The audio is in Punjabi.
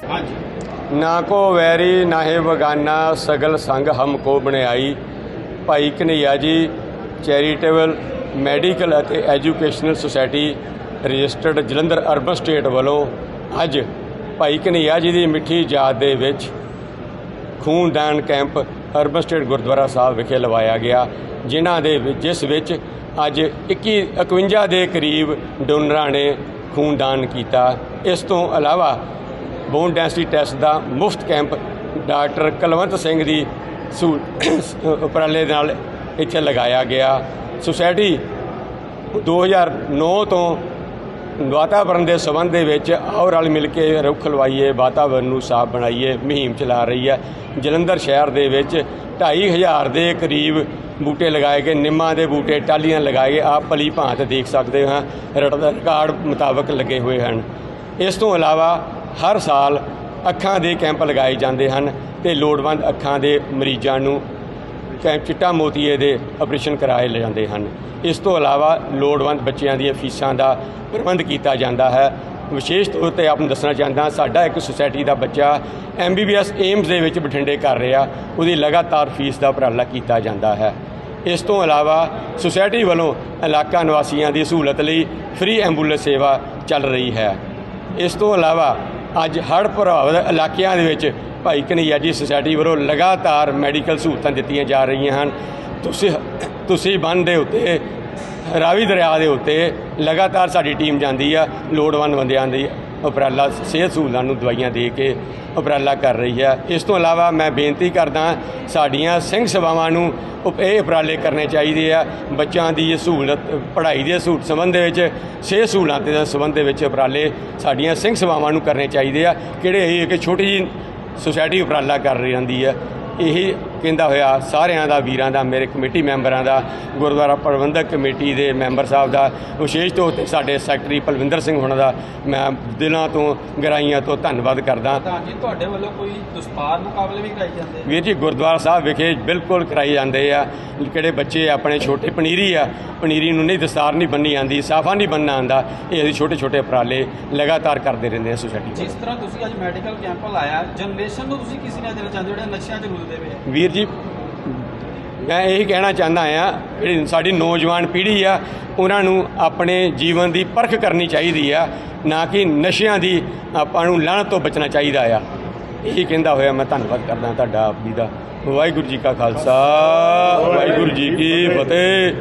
ਹਾਂਜੀ। ਨਾ ਕੋ ਵੈਰੀ ਨਾਹੇ ਬਗਾਨਾ ਸਗਲ ਸੰਗ ਹਮ ਕੋ ਬਣਾਈ। ਭਾਈ ਕਨਈਆ ਜੀ, ਚੈਰੀਟੇਬਲ, ਮੈਡੀਕਲ ਅਤੇ educational society, registered Jalandhar urban estate ਵੱਲੋਂ ਅੱਜ ਭਾਈ ਕਨਈਆ ਜੀ ਦੀ ਮਿੱਠੀ ਯਾਦ ਦੇ ਵਿੱਚ ਖੂਨਦਾਨ camp urban estate gurdwara Sahib ਵਿਖੇ ਲਵਾਇਆ ਗਿਆ, ਜਿਨ੍ਹਾਂ ਦੇ ਜਿਸ ਵਿੱਚ ਅੱਜ 21 51 ਦੇ ਕਰੀਬ ਡੋਨਰਾਂ ਨੇ ਖੂਨਦਾਨ ਕੀਤਾ। ਇਸ ਤੋਂ ਇਲਾਵਾ ਬੋਨ ਡੈਂਸਿਟੀ ਟੈਸਟ ਦਾ ਮੁਫਤ ਕੈਂਪ ਡਾਕਟਰ ਕਲਵੰਤ ਸਿੰਘ ਦੀ ਸਹੂ- ਉਪਰਾਲੇ ਨਾਲ ਇੱਥੇ ਲਗਾਇਆ ਗਿਆ। ਸੁਸਾਇਟੀ 2009 ਤੋਂ ਵਾਤਾਵਰਣ ਦੇ ਸੰਬੰਧ ਦੇ ਵਿੱਚ ਆਓ ਰਲ ਮਿਲ ਕੇ ਰੁੱਖ ਲਵਾਈਏ ਵਾਤਾਵਰਣ ਨੂੰ ਸਾਫ਼ ਬਣਾਈਏ, ਮੁਹਿੰਮ ਚਲਾ ਰਹੀ ਹੈ। ਜਲੰਧਰ ਸ਼ਹਿਰ ਦੇ ਵਿੱਚ 2500 ਦੇ ਕਰੀਬ ਬੂਟੇ ਲਗਾਏ ਗਏ, ਨਿੰਮਾਂ ਦੇ ਬੂਟੇ ਟਾਲੀਆਂ ਲਗਾਏ ਗਏ ਆਪ ਭਲੀ ਭਾਂਤ ਦੇਖ ਸਕਦੇ ਹਾਂ, ਰਟ- ਰਿਕਾਰਡ ਮੁਤਾਬਕ ਲੱਗੇ ਹੋਏ ਹਨ। ਇਸ ਤੋਂ ਇਲਾਵਾ ਹਰ ਸਾਲ ਅੱਖਾਂ ਦੇ ਕੈਂਪ ਲਗਾਏ ਜਾਂਦੇ ਹਨ ਤੇ ਲੋੜਵੰਦ ਅੱਖਾਂ ਦੇ ਮਰੀਜ਼ਾਂ ਨੂੰ ਕੈਂਪ ਚਿੱਟਾ ਮੋਤੀਏ ਦੇ ਆਪਰੇਸ਼ਨ ਕਰਾਏ ਜਾਂਦੇ ਹਨ। ਇਸ ਤੋਂ ਇਲਾਵਾ ਲੋੜਵੰਦ ਬੱਚਿਆਂ ਦੀਆਂ ਫੀਸਾਂ ਦਾ ਪ੍ਰਬੰਧ ਕੀਤਾ ਜਾਂਦਾ ਹੈ। ਵਿਸ਼ੇਸ਼ ਤੌਰ ਤੇ ਆਪ ਨੂੰ ਦੱਸਣਾ ਚਾਹੁੰਦਾ, ਸਾਡਾ ਇੱਕ ਸੁਸਾਇਟੀ ਦਾ ਬੱਚਾ ਐਮਬੀਬੀਐਸ ਏਮਸ ਦੇ ਵਿੱਚ ਬਠਿੰਡੇ ਕਰ ਰਿਹਾ, ਉਹਦੀ ਲਗਾਤਾਰ ਫੀਸ ਦਾ ਉਪਰਾਲਾ ਕੀਤਾ ਜਾਂਦਾ ਹੈ। ਇਸ ਤੋਂ ਇਲਾਵਾ ਸੁਸਾਇਟੀ ਵੱਲੋਂ ਇਲਾਕਾ ਨਿਵਾਸੀਆਂ ਦੀ ਸਹੂਲਤ ਲਈ ਫ੍ਰੀ ਐਂਬੂਲੈਂਸ ਸੇਵਾ ਚੱਲ ਰਹੀ ਹੈ। ਇਸ ਤੋਂ ਇਲਾਵਾ ਅੱਜ ਹੜ੍ਹ ਪ੍ਰਭਾਵਿਤ ਇਲਾਕਿਆਂ ਦੇ ਵਿੱਚ ਭਾਈ ਕਨਈਆ ਜੀ ਸੁਸਾਇਟੀ ਵੱਲੋਂ ਲਗਾਤਾਰ ਮੈਡੀਕਲ ਸਹੂਲਤਾਂ ਦਿੱਤੀਆਂ ਜਾ ਰਹੀਆਂ ਹਨ। ਤੁਸੀਂ ਤੁਸੀਂ ਬੰਨ ਦੇ ਉੱਤੇ, ਰਾਵੀ ਦਰਿਆ ਦੇ ਉੱਤੇ ਲਗਾਤਾਰ ਸਾਡੀ ਟੀਮ ਜਾਂਦੀ ਆ, ਲੋੜਵੰਦ ਬੰਦਿਆਂ ਦੀ। ਉਪਰਾਲਾ ਸਿਹਤ ਸਹੂਲਤਾਂ ਨੂੰ ਦਵਾਈਆਂ ਦੇ ਕੇ ਉਪਰਾਲਾ ਕਰ ਰਹੀ ਹੈ। ਇਸ ਤੋਂ ਇਲਾਵਾ ਮੈਂ ਬੇਨਤੀ ਕਰਦਾ ਸਾਡੀਆਂ ਸਿੰਘ ਸਭਾਵਾਂ ਨੂੰ ਉਪ- ਇਹ ਉਪਰਾਲੇ ਕਰਨੇ ਚਾਹੀਦੇ ਆ। ਬੱਚਿਆਂ ਦੀ ਸਹੂਲਤ, ਪੜ੍ਹਾਈ ਦੇ ਸਹੂਲਤ ਸੰਬੰਧ ਦੇ ਵਿੱਚ, ਸਿਹਤ ਸਹੂਲਤਾਂ ਦੇ ਸੰਬੰਧ ਦੇ ਵਿੱਚ ਉਪਰਾਲੇ ਸਾਡੀਆਂ ਸਿੰਘ ਸਭਾਵਾਂ ਨੂੰ ਕਰਨੇ ਚਾਹੀਦੇ ਆ। ਕਿਹੜੇ ਇਹ ਇੱਕ ਛੋਟੀ ਜਿਹੀ ਸੁਸਾਇਟੀ ਉਪਰਾਲਾ ਕਰ ਰਹੀ ਜਾਂਦੀ ਹੈ ਇਹ ਕਹਿੰਦਾ ਹੋਇਆ ਸਾਰਿਆਂ ਦਾ ਵੀਰਾਂ ਦਾ ਮੇਰੇ ਕਮੇਟੀ ਮੈਂਬਰਾਂ ਦਾ ਗੁਰਦੁਆਰਾ ਪ੍ਰਬੰਧਕ ਕਮੇਟੀ ਦੇ ਮੈਂਬਰ ਸਾਹਿਬ ਦਾ ਵਿਸ਼ੇਸ਼ ਤੌਰ ਤੇ ਸਾਡੇ ਸੈਕਟਰੀ ਪਲਵਿੰਦਰ ਸਿੰਘ ਹੋਣਾ ਦਾ ਮੈਂ ਦਿਲਾਂ ਤੋਂ ਗਰਾਈਆਂ ਤੋਂ ਧੰਨਵਾਦ ਕਰਦਾ। ਤਾਂ ਜੀ ਤੁਹਾਡੇ ਵੱਲੋਂ ਕੋਈ ਦੁਸਤਾਰ ਮੁਕਾਬਲੇ ਵੀ ਕਰਾਏ ਜਾਂਦੇ? ਵੀਰ ਜੀ ਗੁਰਦੁਆਰਾ ਸਾਹਿਬ ਵਿਖੇ ਬਿਲਕੁਲ ਕਰਾਈ ਜਾਂਦੇ ਆ। ਕਿਹੜੇ ਬੱਚੇ ਆਪਣੇ ਛੋਟੇ ਪਨੀਰੀ ਆ ਪਨੀਰੀ ਨੂੰ ਨਹੀਂ ਦਸਤਾਰ ਨਹੀਂ ਬੰਨੀ ਆਂਦੀ ਸਾਫਾ ਨਹੀਂ ਬੰਨਣਾ ਆਂਦਾ ਇਹ ਅਸੀਂ ਛੋਟੇ ਛੋਟੇ ਉਪਰਾਲੇ ਲਗਾਤਾਰ ਕਰਦੇ ਰਹਿੰਦੇ ਆ ਸੁਸਾਇਟੀ ਜਿਸ ਤਰ੍ਹਾਂ ਤੁਸੀਂ ਅੱਜ ਮੈਡੀਕਲ ਕੈਂਪ ਲਾਇਆ ਜਨਰੇਸ਼ਨ ਨੂੰ ਤੁਸੀਂ ਕਿਸੇ ਨੇ ਦੇਣਾ ਚਾਹੁੰਦੇ ਹੋ ਜਿਹੜੇ ਨਸ਼ਿਆਂ 'ਚ ਰੁਲਦੇ ਪਏ ਵੀਰ ਜੀ, ਮੈਂ ਇਹੀ ਕਹਿਣਾ ਚਾਹੁੰਦਾ ਆ ਜਿਹੜੀ ਸਾਡੀ ਨੌਜਵਾਨ ਪੀੜ੍ਹੀ ਆ, ਉਹਨਾਂ ਨੂੰ ਆਪਣੇ ਜੀਵਨ ਦੀ ਪਰਖ ਕਰਨੀ ਚਾਹੀਦੀ ਆ, ਨਾ ਕਿ ਨਸ਼ਿਆਂ ਦੀ ਆਪਾਂ ਨੂੰ ਲਾਹਨਤ ਤੋਂ ਬਚਣਾ ਚਾਹੀਦਾ ਆ। ਇਹੀ ਕਹਿੰਦਾ ਹੋਇਆ ਮੈਂ ਧੰਨਵਾਦ ਕਰਦਾ ਤੁਹਾਡਾ ਆਪ ਜੀ ਦਾ। ਵਾਹਿਗੁਰੂ ਜੀ ਕਾ ਖਾਲਸਾ, ਵਾਹਿਗੁਰੂ ਜੀ ਕੀ ਫਤਿਹ।